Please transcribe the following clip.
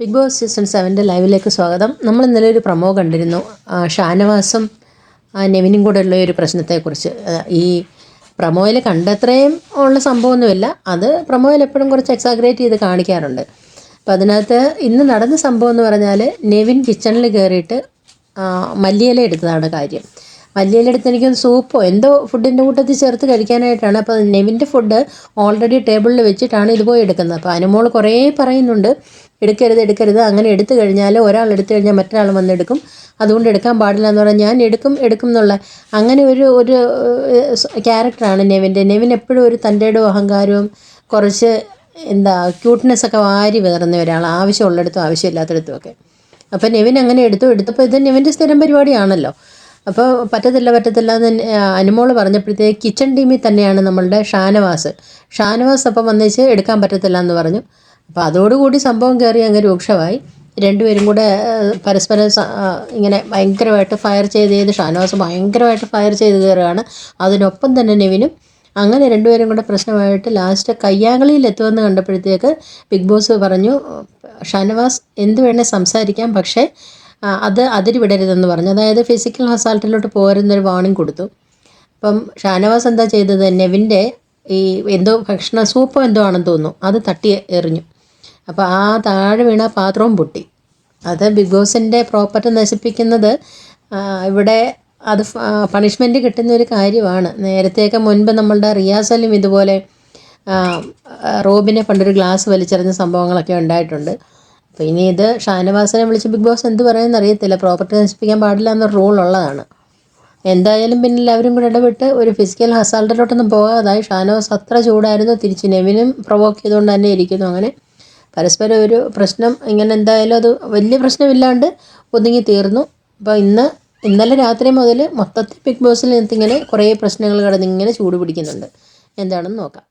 Big boss season സെവന്റെ ലൈവിലേക്ക് സ്വാഗതം. നമ്മൾ ഇന്നലെ ഒരു പ്രമോ കണ്ടിരുന്നു. ഷാനവാസും നെവിനും കൂടെ ഉള്ള ഒരു പ്രശ്നത്തെക്കുറിച്ച്. ഈ പ്രമോയിൽ കണ്ടത്രയും ഉള്ള സംഭവമൊന്നുമില്ല. അത് പ്രമോയിൽ എപ്പോഴും കുറച്ച് എക്സാഗ്രേറ്റ് ചെയ്ത് കാണിക്കാറുണ്ട്. അപ്പോൾ അതിനകത്ത് ഇന്ന് നടന്ന സംഭവം എന്ന് പറഞ്ഞാൽ നെവിൻ കിച്ചണിൽ കയറിയിട്ട് മല്ലിയില എടുത്തതാണ് കാര്യം. മല്ലിയില എടുത്ത് എനിക്ക് സൂപ്പോ എന്തോ ഫുഡിന്റെ കൂട്ടത്തിൽ ചേർത്ത് കഴിക്കാനായിട്ടാണ്. അപ്പോൾ നെവിന്റെ ഫുഡ് ഓൾറെഡി ടേബിളിൽ വെച്ചിട്ടാണ് ഇത് പോയി എടുക്കുന്നത്. അപ്പോൾ അനുമോൾ കുറേ പറയുന്നുണ്ട്. എടുക്കരുത് എടുക്കരുത്. അങ്ങനെ എടുത്തു കഴിഞ്ഞാൽ ഒരാൾ എടുത്തു കഴിഞ്ഞാൽ മറ്റൊരാൾ വന്നെടുക്കും അതുകൊണ്ട് എടുക്കാൻ പാടില്ല എന്ന് പറഞ്ഞാൽ ഞാൻ എടുക്കും എടുക്കും എന്നുള്ള അങ്ങനെ ഒരു ഒരു ക്യാരക്ടറാണ് നെവിന്റെ. നെവിൻ എപ്പോഴും ഒരു തന്റെയുടെ അഹങ്കാരവും കുറച്ച് എന്താ ക്യൂട്ട്നെസ് ഒക്കെ വാരി വേറുന്ന ഒരാൾ ആവശ്യമുള്ളിടത്തും ആവശ്യമില്ലാത്തടത്തും ഒക്കെ. അപ്പോൾ നെവിൻ അങ്ങനെ എടുത്തു. എടുത്തപ്പോൾ ഇത് നെവിന്റെ സ്ഥിരം പരിപാടിയാണല്ലോ. അപ്പോൾ പറ്റത്തില്ല പറ്റത്തില്ല എന്ന് അനുമോൾ പറഞ്ഞപ്പോഴത്തേക്ക് കിച്ചൺ ടീമിൽ തന്നെയാണ് നമ്മളുടെ ഷാനവാസ്. ഷാനവാസ് അപ്പം വന്നേച്ച് എടുക്കാൻ പറ്റത്തില്ല എന്ന് പറഞ്ഞു. അപ്പോൾ അതോടുകൂടി സംഭവം കയറി അങ്ങ് രൂക്ഷമായി. രണ്ടുപേരും കൂടെ പരസ്പരം ഇങ്ങനെ ഭയങ്കരമായിട്ട് ഫയർ ചെയ്ത് ചെയ്ത് ഷാനവാസ് ഭയങ്കരമായിട്ട് ഫയർ ചെയ്ത് കയറുകയാണ്. അതിനൊപ്പം തന്നെ നെവിനും അങ്ങനെ രണ്ടുപേരും കൂടെ പ്രശ്നമായിട്ട് ലാസ്റ്റ് കയ്യാങ്കളിയിൽ എത്തുമെന്ന് കണ്ടപ്പോഴത്തേക്ക് ബിഗ് ബോസ് പറഞ്ഞു ഷാനവാസ് എന്ത് വേണേൽ സംസാരിക്കാം പക്ഷേ അത് അതിര് വിടരുതെന്ന് പറഞ്ഞു. അതായത് ഫിസിക്കൽ ഹസാൾട്ടിലോട്ട് പോരുന്നൊരു വാണിംഗ് കൊടുത്തു. അപ്പം ഷാനവാസ് എന്താ ചെയ്തത്? നെവിന്റെ ഈ എന്തോ ഭക്ഷണ സൂപ്പോ എന്തോ ആണെന്ന് തോന്നുന്നു. അത് തട്ടി എറിഞ്ഞു. അപ്പോൾ ആ താഴെ വീണ പാത്രവും പൊട്ടി. അത് ബിഗ് ബോസിന്റെ പ്രോപ്പർട്ടി നശിപ്പിക്കുന്നത് ഇവിടെ അത് പണിഷ്മെന്റ് കിട്ടുന്ന ഒരു കാര്യമാണ്. നേരത്തെയൊക്കെ മുൻപ് നമ്മളുടെ റിയാസലും ഇതുപോലെ റോബിനെ പണ്ടൊരു ഗ്ലാസ് വലിച്ചെറിഞ്ഞ സംഭവങ്ങളൊക്കെ ഉണ്ടായിട്ടുണ്ട്. അപ്പോൾ ഇനി ഇത് ഷാനവാസനെ വിളിച്ച് ബിഗ് ബോസ് എന്ത് പറയുമെന്ന് അറിയത്തില്ല. പ്രോപ്പർട്ടി നശിപ്പിക്കാൻ പാടില്ല എന്നൊരു റൂൾ ഉള്ളതാണ്. എന്തായാലും പിന്നെ എല്ലാവരും കൂടെ ഇടപെട്ട് ഒരു ഫിസിക്കൽ ഹസാൾട്ടിലോട്ടൊന്നും പോകാതായി. ഷാനവാസ് അത്ര ചൂടായിരുന്നു. തിരിച്ച് നെവിനും പ്രൊവോക്ക് ചെയ്തുകൊണ്ട് തന്നെ ഇരിക്കുന്നു. അങ്ങനെ പരസ്പരം ഒരു പ്രശ്നം ഇങ്ങനെ എന്തായാലും അത് വലിയ പ്രശ്നമില്ലാണ്ട് ഒതുങ്ങി തീർന്നു. അപ്പോൾ ഇന്ന് ഇന്നലെ രാത്രി മുതൽ മൊത്തത്തിൽ ബിഗ് ബോസിൽ ഇങ്ങനെ കുറേ പ്രശ്നങ്ങൾ കടന്നിങ്ങനെ ചൂട് പിടിക്കുന്നുണ്ട്. എന്താണെന്ന് നോക്കാം.